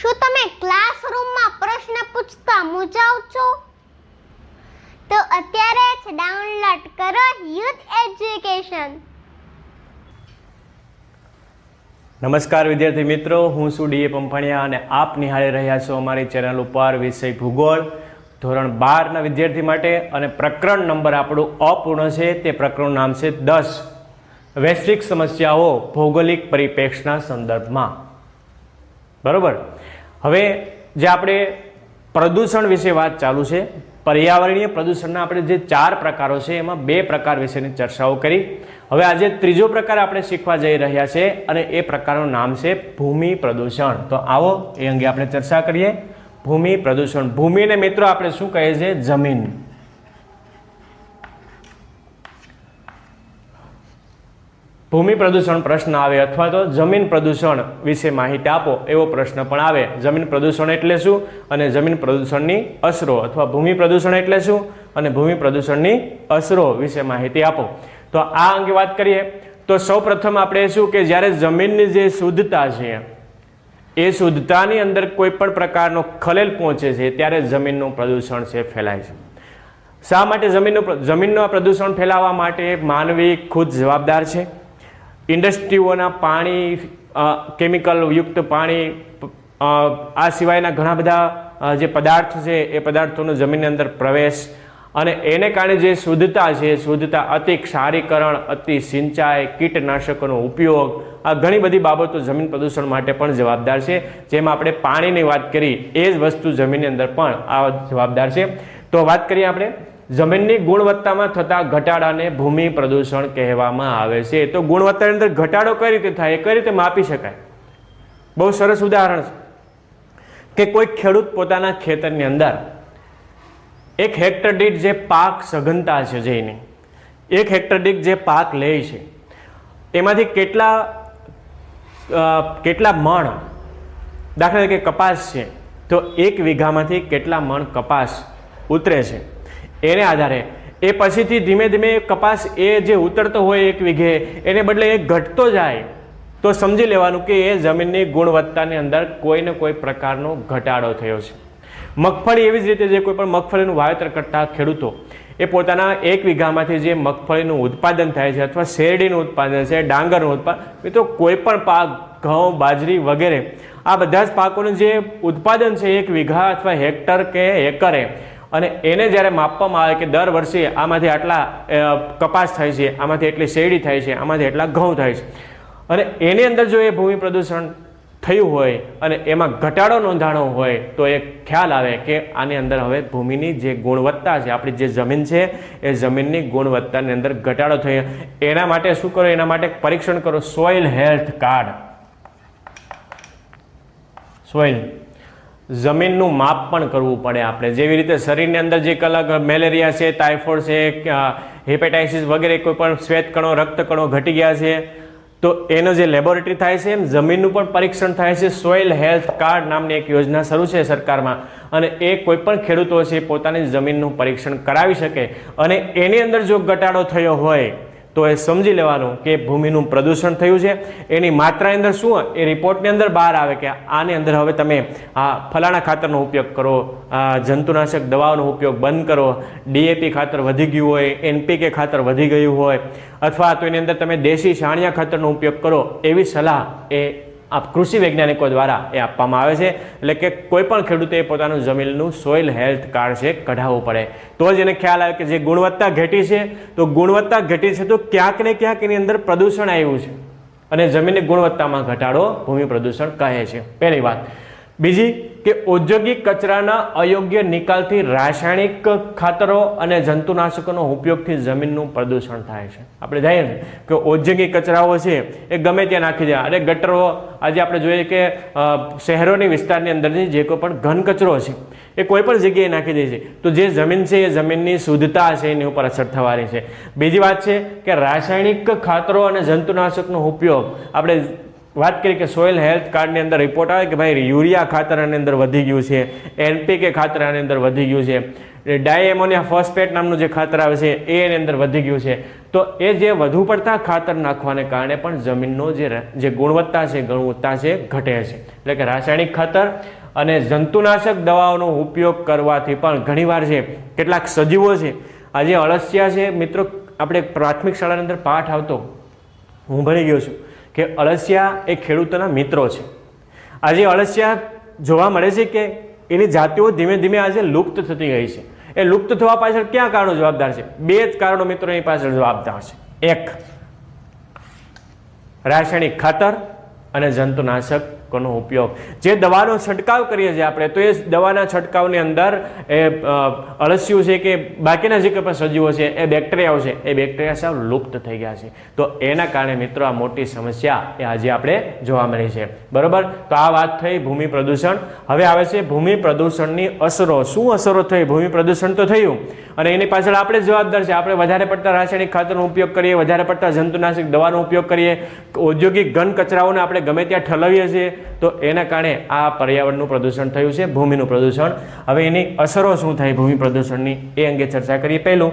શું તમે ક્લાસરૂમમાં પ્રશ્ન પૂછતા મૂંઝાવ છો? તો અત્યારે જ ડાઉનલોડ કરો યુથ એજ્યુકેશન. નમસ્કાર વિદ્યાર્થી મિત્રો, હું છું ડીએ પંપાણિયા અને આપ નિહાળી રહ્યા છો અમારી ચેનલ ઉપર વિષય ભૂગોળ, ધોરણ બારના વિદ્યાર્થી માટે અને પ્રકરણ નંબર આપણું અપૂર્ણ છે, તે પ્રકરણનું નામ છે દસ. વૈશ્વિક સમસ્યાઓ ભૌગોલિક પરિપ્રેક્ષના સંદર્ભમાં. બરોબર? હવે જે આપણે પ્રદૂષણ વિશે વાત ચાલુ છે, પર્યાવરણીય પ્રદૂષણના આપણે જે ચાર પ્રકારો છે, એમાં બે પ્રકાર વિશેની ચર્ચાઓ કરી. હવે આજે ત્રીજો પ્રકાર આપણે શીખવા જઈ રહ્યા છે અને એ પ્રકારનું નામ છે ભૂમિ પ્રદૂષણ. તો આવો એ અંગે આપણે ચર્ચા કરીએ. ભૂમિ પ્રદૂષણ. ભૂમિને મિત્રો આપણે શું કહીએ છીએ જમીન. ભૂમિ પ્રદૂષણ પ્રશ્ન આવે અથવા તો જમીન પ્રદૂષણ વિશે માહિતી આપો એવો પ્રશ્ન પણ આવે. જમીન પ્રદૂષણ એટલે શું? અને જમીન પ્રદૂષણની અસરો અથવા ભૂમિ પ્રદૂષણ એટલે શું? અને ભૂમિ પ્રદૂષણની અસરો વિશે માહિતી આપો. તો આ અંગે વાત કરીએ. તો સૌપ્રથમ આપણે શું કે જ્યારે જમીનની જે શુદ્ધતા છે, એ શુદ્ધતાની અંદર કોઈ પણ પ્રકારનો ખલેલ પહોંચે છે, ત્યારે જમીનનું પ્રદૂષણ છે, ફેલાય છે. શા માટે જમીનનું જમીનનું પ્રદૂષણ ફેલાવવા માટે માનવી ખુદ જવાબદાર છે? ઇન્ડસ્ટ્રીઓના પાણી કેમિકલ યુક્ત પાણી આ સિવાયના ઘણા બધા જે પદાર્થ છે, એ પદાર્થોનો જમીનની અંદર પ્રવેશ અને એને કારણે જે શુદ્ધતા છે, શુદ્ધતા અતિ ક્ષારીકરણ, અતિ સિંચાઈ, કીટનાશકોનો ઉપયોગ, આ ઘણી બધી બાબતો જમીન પ્રદૂષણ માટે પણ જવાબદાર છે. જેમાં આપણે પાણીની વાત કરી, એ જ વસ્તુ જમીનની અંદર પણ આ જવાબદાર છે. તો વાત કરીએ આપણે. જમીનની ગુણવત્તામાં થતા ઘટાડાને ભૂમિ પ્રદૂષણ કહેવામાં આવે છે. તો ગુણવત્તાની અંદર ઘટાડો કઈ રીતે થાય, એ કઈ રીતે માપી શકાય? બહુ સરસ ઉદાહરણ છે કે કોઈ ખેડૂત પોતાના ખેતરની અંદર એક હેક્ટર દીઠ જે પાક સઘનતા છે જે એક હેક્ટર દીઠ જે પાક લે છે એમાંથી કેટલા કેટલા મણ દાખલા તરીકે કપાસ છે, તો એક વીઘામાંથી કેટલા મણ કપાસ ઉતરે છે? એને આધારે. એ પછીથી ધીમે ધીમે કપાસ એ જે ઉતરતો હોય એક વીઘે, એને બદલે એ ઘટતો જાય, તો સમજી લેવાનું કે એ જમીનની ગુણવત્તાની અંદર કોઈ ને કોઈ પ્રકારનો ઘટાડો થયો છે. મગફળી એવી જ રીતે જે કોઈ પણ મગફળીનું વાવેતર કરતા ખેડૂતો, એ પોતાના એક વીઘામાંથી જે મગફળીનું ઉત્પાદન થાય છે અથવા શેરડીનું ઉત્પાદન છે, ડાંગરનું ઉત્પાદન, મિત્રો કોઈ પણ પાક, ઘઉં, બાજરી વગેરે, આ બધા જ પાકોનું જે ઉત્પાદન છે એક વીઘા અથવા હેક્ટર કે એકરે અને એને જ્યારે માપવામાં આવે કે દર વર્ષે આમાંથી આટલા કપાસ થાય છે, આમાંથી એટલી શેરડી થાય છે, આમાંથી એટલા ઘઉં થાય છે. અને એની અંદર જો એ ભૂમિ પ્રદૂષણ થયું હોય અને એમાં ઘટાડો નોંધાણો હોય, તો એ ખ્યાલ આવે કે આની અંદર હવે ભૂમિની જે ગુણવત્તા છે, આપણી જે જમીન છે, એ જમીનની ગુણવત્તાની અંદર ઘટાડો થયો. એના માટે શું કરો? એના માટે પરીક્ષણ કરો. સોઇલ હેલ્થ કાર્ડ સોઇલ જમીનનું માપ પણ કરવું પડે આપણે. જેવી રીતે શરીરની અંદર જે અલગ મેલેરિયા છે, ટાઇફોઇડ છે હેપેટાઇસિસ વગેરે કોઈ પણ શ્વેતકણો, રક્તકણો ઘટી ગયા છે, તો એનો જે લેબોરેટરી થાય છે, એમ જમીનનું પણ પરીક્ષણ થાય છે. સોઇલ હેલ્થ કાર્ડ નામની એક યોજના શરૂ છે સરકારમાં અને એ કોઈપણ ખેડૂતો છે પોતાની જમીનનું પરીક્ષણ કરાવી શકે અને એની અંદર જો ઘટાડો થયો હોય તો એ સમજી લેવાનું કે ભૂમિનું પ્રદૂષણ થયું છે. એની માત્રા અંદર શું એ રિપોર્ટની અંદર બહાર આવે કે આની અંદર હવે તમે આ ફલાણા ખાતરનો ઉપયોગ કરો જંતુનાશક દવાઓનો ઉપયોગ બંધ કરો ડીએપી ખાતર વધી ગયું હોય એનપીકે ખાતર વધી ગયું હોય, અથવા તો એની અંદર તમે દેશી છાણિયા ખાતરનો ઉપયોગ કરો, એવી સલાહ એ આ કૃષિ વૈજ્ઞાનિકો દ્વારા એ આપવામાં આવે છે. એટલે કે કોઈ પણ ખેડૂતે પોતાનું જમીનનું સોઇલ હેલ્થ કાર્ડ છે, કઢાવવું પડે. તો જ એને ખ્યાલ આવે કે જે ગુણવત્તા ઘટી છે, તો ગુણવત્તા ઘટી છે તો ક્યાંક ને ક્યાંક એની અંદર પ્રદૂષણ આવ્યું છે. અને જમીનની ગુણવત્તામાં ઘટાડો, ભૂમિ પ્રદૂષણ કહે છે. પહેલી વાત. બીજી કે ઔદ્યોગિક કચરાના અયોગ્ય નિકાલથી રાસાયણિક ખાતરો અને જંતુનાશકોનો ઉપયોગથી જમીનનું પ્રદૂષણ થાય છે. આપણે જાણીએ છીએ કે ઔદ્યોગિક કચરાઓ છે એ ગમે ત્યાં નાખી જાય અને ગટરો, આજે આપણે જોઈએ કે શહેરોની વિસ્તારની અંદરની જે કોઈ પણ ઘન કચરો છે, એ કોઈ પણ જગ્યાએ નાખી દે છે, તો જે જમીન છે એ જમીનની શુદ્ધતા છે, એની ઉપર અસર થવાની છે. બીજી વાત છે કે રાસાયણિક ખાતરો અને જંતુનાશકનો ઉપયોગ આપણે વાત કરી કે સોઇલ હેલ્થ કાર્ડની અંદર રિપોર્ટ આવે કે ભાઈ યુરિયા ખાતર આની અંદર વધી ગયું છે એનપીકે ખાતર આની અંદર વધી ગયું છે ડાયએમોનિયા ફોસ્ફેટ નામનું જે ખાતર આવે છે, એ એની અંદર વધી ગયું છે. તો એ જે વધુ પડતા ખાતર નાખવાને કારણે પણ જમીનનો જે ગુણવત્તા છે ગુણવત્તા છે, ઘટે છે. એટલે કે રાસાયણિક ખાતર અને જંતુનાશક દવાઓનો ઉપયોગ કરવાથી પણ ઘણીવાર છે કેટલાક સજીવો છે, આજે અળસિયા છે. મિત્રો, આપણે પ્રાથમિક શાળાની અંદર પાઠ આવતો, હું ભણી ગયો છું. કે અળસિયા એ ખેડૂતોના મિત્રો છે. આજે અળસિયા જોવા મળે છે કે એની જાતિઓ ધીમે ધીમે આજે લુપ્ત થતી ગઈ છે. એ લુપ્ત થવા પાછળ ક્યાં કારણો જવાબદાર છે? બે જ કારણો મિત્રો એની પાછળ જવાબદાર છે. એક, રાસાયણિક ખાતર અને જંતુનાશકનો ઉપયોગ. જે દવાનો છંટકાવ કરીએ છીએ આપણે, તો એ દવાના છંટકાવની અંદર એ અળસિયું છે કે બાકીના જે કંઈ સજીવો છે, એ બેક્ટેરિયાઓ છે, એ બેક્ટેરિયા સાવ લુપ્ત થઈ ગયા છે. તો એના કારણે મિત્રો આ મોટી સમસ્યા એ આજે આપણે જોવા મળી છે. બરાબર? તો આ વાત થઈ ભૂમિ પ્રદૂષણ. હવે આવે છે ભૂમિ પ્રદૂષણની અસરો. શું અસરો થઈ? ભૂમિ પ્રદૂષણ તો થયું. અને એની પાછળ આપણે જવાબદાર છે. આપણે વધારે પડતા રાસાયણિક ખાતરનો ઉપયોગ કરીએ, વધારે પડતા જંતુનાશક દવાનો ઉપયોગ કરીએ. ઔદ્યોગિક ઘન કચરાઓને આપણે ગમે ત્યાં ઠલવીએ છીએ. તો એના કારણે આ પર્યાવરણનું પ્રદૂષણ થયું છે, ભૂમિનું પ્રદૂષણ. હવે એની અસરો શું થાય ભૂમિ પ્રદૂષણની? એ અંગે ચર્ચા કરીએ પહેલું.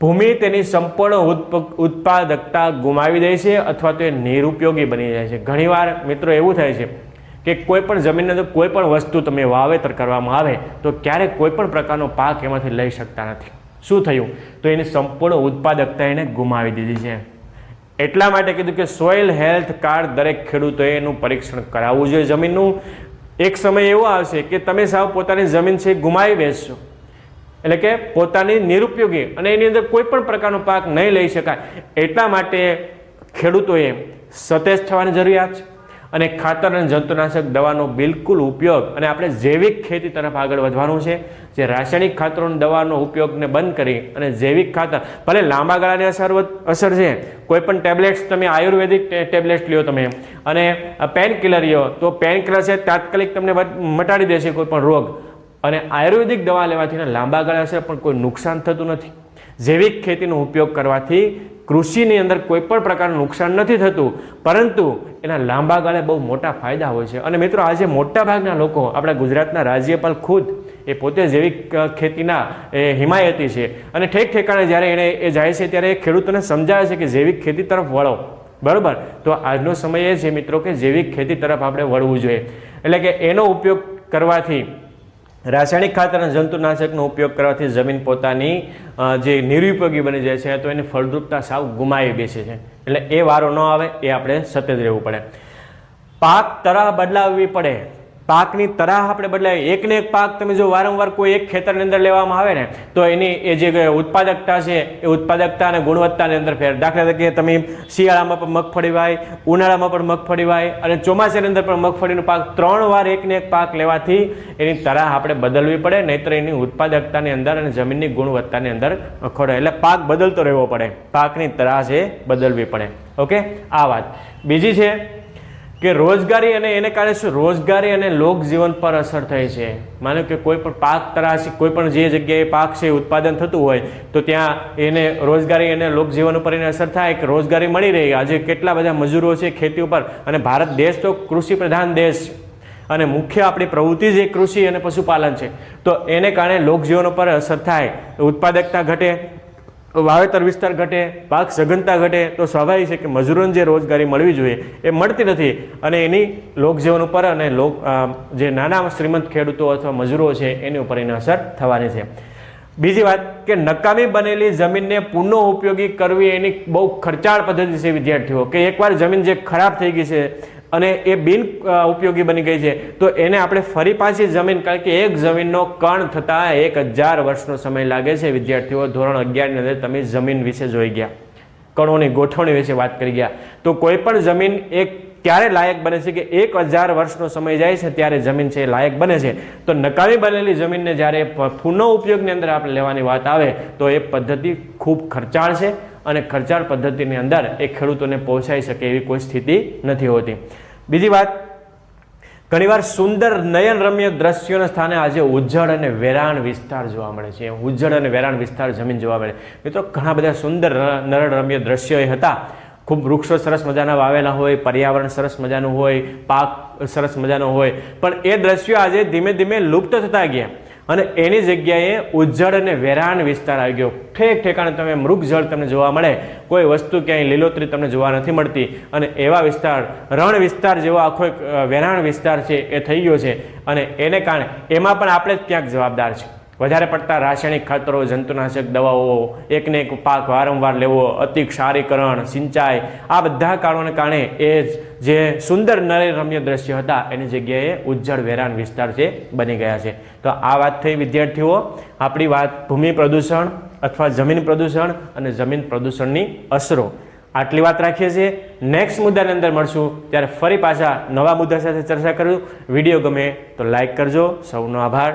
ભૂમિ તેની સંપૂર્ણ ઉત્પ- ઉત્પાદકતા ગુમાવી દે છે અથવા તો એ નિરુપયોગી બની જાય છે. ઘણીવાર મિત્રો એવું થાય છે કે કોઈ પણ જમીનની અંદર કોઈ પણ વસ્તુ તમે વાવેતર કરવામાં આવે તો ક્યારેક કોઈ પણ પ્રકારનો પાક એમાંથી લઈ શકતા નથી. શું થયું? તો એની સંપૂર્ણ ઉત્પાદકતા એને ગુમાવી દીધી છે. એટલા માટે કીધું કે સોઇલ હેલ્થ કાર્ડ દરેક ખેડૂતોએ એનું પરીક્ષણ કરાવવું જોઈએ. જમીનનું એક સમય એવો આવશે કે તમે સાવ પોતાની જમીન છે ગુમાવી બેસશો. એટલે કે પોતાની નિરુપયોગી અને એની અંદર કોઈ પણ પ્રકારનો પાક નહીં લઈ શકાય. એટલા માટે ખેડૂતોએ સતેજ થવાની જરૂરિયાત છે. અને ખાતર અને જંતુનાશક દવાનો બિલકુલ ઉપયોગ અને આપણે જૈવિક ખેતી તરફ આગળ વધવાનું છે. જે રાસાયણિક ખાતરોની દવાનો ઉપયોગને બંધ કરી અને જૈવિક ખાતર, ભલે લાંબા ગાળાની અસર અસર છે, કોઈ પણ ટેબ્લેટ્સ તમે આયુર્વેદિક ટેબ્લેટ લ્યો તમે. અને પેન કિલર લ્યો, તો પેન કિલર છે, તાત્કાલિક તમને મટાડી દેશે કોઈ પણ રોગ. અને આયુર્વેદિક દવા લેવાથી લાંબા ગાળા અસર પણ કોઈ નુકસાન થતું નથી. જૈવિક ખેતીનો ઉપયોગ કરવાથી કૃષિની અંદર કોઈ પણ પ્રકારનું નુકસાન નથી થતું. પરંતુ એના લાંબા ગાળે બહુ મોટા ફાયદા હોય છે. અને મિત્રો, આજે મોટા ભાગના લોકો આપણા ગુજરાતના રાજ્યપાલ ખુદ એ પોતે જૈવિક ખેતીના, એ, હિમાયતી છે. અને ઠેક ઠેકાણે જ્યારે એને એ જાય છે ત્યારે એ ખેડૂતોને સમજાવે છે કે જૈવિક ખેતી તરફ વળો. બરાબર? તો આજનો સમય એ છે મિત્રો કે જૈવિક ખેતી તરફ આપણે વળવું જોઈએ. એટલે કે એનો ઉપયોગ કરવાથી રાસાયણિક ખાતર અને જંતુનાશકનો ઉપયોગ કરવાથી જમીન પોતાની જે નિરુપયોગી બની જાય છે તો એની ફળદ્રુપતા સાવ ગુમાવી બેસે છે. એટલે એ વારો ન આવે, એ આપણે સતત રહેવું પડે. પાક તરાહ બદલાવવી પડે. પાકની તરાહ આપણે બદલાવી એકને એક પાક તમે જો વારંવાર કોઈ એક ખેતરની અંદર લેવામાં આવે ને, તો એની એ જે ઉત્પાદકતા છે, એ ઉત્પાદકતા અને ગુણવત્તાની અંદર ફેર. દાખલા તરીકે તમે શિયાળામાં પણ મગફળી વાય, ઉનાળામાં પણ મગફળી વાય અને ચોમાસાની અંદર પણ મગફળીનો પાક ત્રણ વાર એકને એક પાક લેવાથી એની તરાહ આપણે બદલવી પડે, નહીતર એની ઉત્પાદકતાની અંદર અને જમીનની ગુણવત્તાની અંદર ખોડે એટલે પાક બદલતો રહેવો પડે. પાકની તરાહ છે, બદલવી પડે. ઓકે? આ વાત. બીજી છે કે રોજગારી અને એને કારણે શું? રોજગારી અને લોકજીવન પર અસર થાય છે. માનો કે કોઈ પણ પાક તરાશી, કોઈ પણ જે જગ્યાએ પાક છે ઉત્પાદન થતું હોય, તો ત્યાં એને રોજગારી અને લોકજીવન ઉપર એને અસર થાય. કે રોજગારી મળી રહી. આજે કેટલા બધા મજૂરો છે ખેતી ઉપર. અને ભારત દેશ તો કૃષિ પ્રધાન દેશ અને મુખ્ય આપણી પ્રવૃત્તિ જે કૃષિ અને પશુપાલન છે. તો એને કારણે લોકજીવન ઉપર અસર થાય. ઉત્પાદકતા ઘટે. વાવેતર વિસ્તાર ઘટે, પાક સઘનતા ઘટે, તો સ્વાભાવિક છે કે મજૂરોને જે રોજગારી મળવી જોઈએ એ મળતી નથી. અને એની લોકજીવન ઉપર અને લોક જે નાના શ્રીમંત ખેડૂતો અથવા મજૂરો છે, એની ઉપર એની અસર થવાની છે. બીજી વાત કે નકામી બનેલી જમીનને પુનઃ ઉપયોગી કરવી એની બહુ ખર્ચાળ પદ્ધતિ છે વિદ્યાર્થીઓ, કે એકવાર જમીન જે ખરાબ થઈ ગઈ છે અને એ બિન ઉપયોગી બની ગઈ છે. તો એને આપણે ફરી પાછી જમીન, કારણ કે એક જમીનનો કણ થતાં એક હજાર વર્ષનો સમય લાગે છે. વિદ્યાર્થીઓ, ધોરણ અગિયારની અંદર તમે જમીન વિશે જોઈ ગયા. કણોની ગોઠવણી વિશે વાત કરી ગયા. તો કોઈ પણ જમીન એક ક્યારે લાયક બને છે કે એક હજાર વર્ષનો સમય જાય છે, ત્યારે જમીન છે એ લાયક બને છે. તો નકામી બનેલી જમીનને જ્યારે પુનઃ ઉપયોગની અંદર આપણે લેવાની વાત આવે, તો એ પદ્ધતિ ખૂબ ખર્ચાળ છે. અને ખર્ચાળ પદ્ધતિની અંદર એ ખેડૂતોને પહોંચાઈ શકે એવી કોઈ સ્થિતિ નથી હોતી. બીજી વાત, ઘણીવાર સુંદર નયનરમ્ય દ્રશ્યોના સ્થાને આજે ઉજ્જડ અને વેરાણ વિસ્તાર જોવા મળે છે. ઉજ્જડ અને વેરાણ વિસ્તાર જમીન જોવા મળે. મિત્રો, ઘણા બધા સુંદર નરણરમ્ય દ્રશ્યો એ હતા. ખૂબ વૃક્ષો સરસ મજાના વાવેલા હોય, પર્યાવરણ સરસ મજાનું હોય, પાક સરસ મજાનો હોય. પણ એ દ્રશ્યો આજે ધીમે ધીમે લુપ્ત થતા ગયા. અને એની જગ્યાએ ઉજ્જડ અને વેરાન વિસ્તાર આવી ગયો. ઠેક ઠેકાણે તમે મૃગજળ તમને જોવા મળે. કોઈ વસ્તુ ક્યાંય લીલોતરી તમને જોવા નથી મળતી. અને એવા વિસ્તાર, રણ વિસ્તાર જેવો આખો એક વેરાણ વિસ્તાર છે એ થઈ ગયો છે. અને એને કારણે એમાં પણ આપણે જ ક્યાંક જવાબદાર છે વધારે પડતા રાસાયણિક ખાતરો, જંતુનાશક દવાઓ, એકને એક પાક વારંવાર લેવો અતિ ક્ષારીકરણ સિંચાઈ, આ બધા કારણોને કારણે એ જે સુંદર નરેરમ્ય દ્રશ્ય હતા, એની જગ્યાએ ઉજ્જડ વેરાન વિસ્તાર છે, બની ગયા છે. તો આ વાત થઈ વિદ્યાર્થીઓ, આપણી વાત ભૂમિ પ્રદૂષણ અથવા જમીન પ્રદૂષણ અને જમીન પ્રદૂષણની અસરો. આટલી વાત રાખીએ છીએ. નેક્સ્ટ મુદ્દાની અંદર મળશું. ત્યારે ફરી પાછા નવા મુદ્દા સાથે ચર્ચા કરું. વીડિયો ગમે તો લાઇક કરજો. સૌનો આભાર.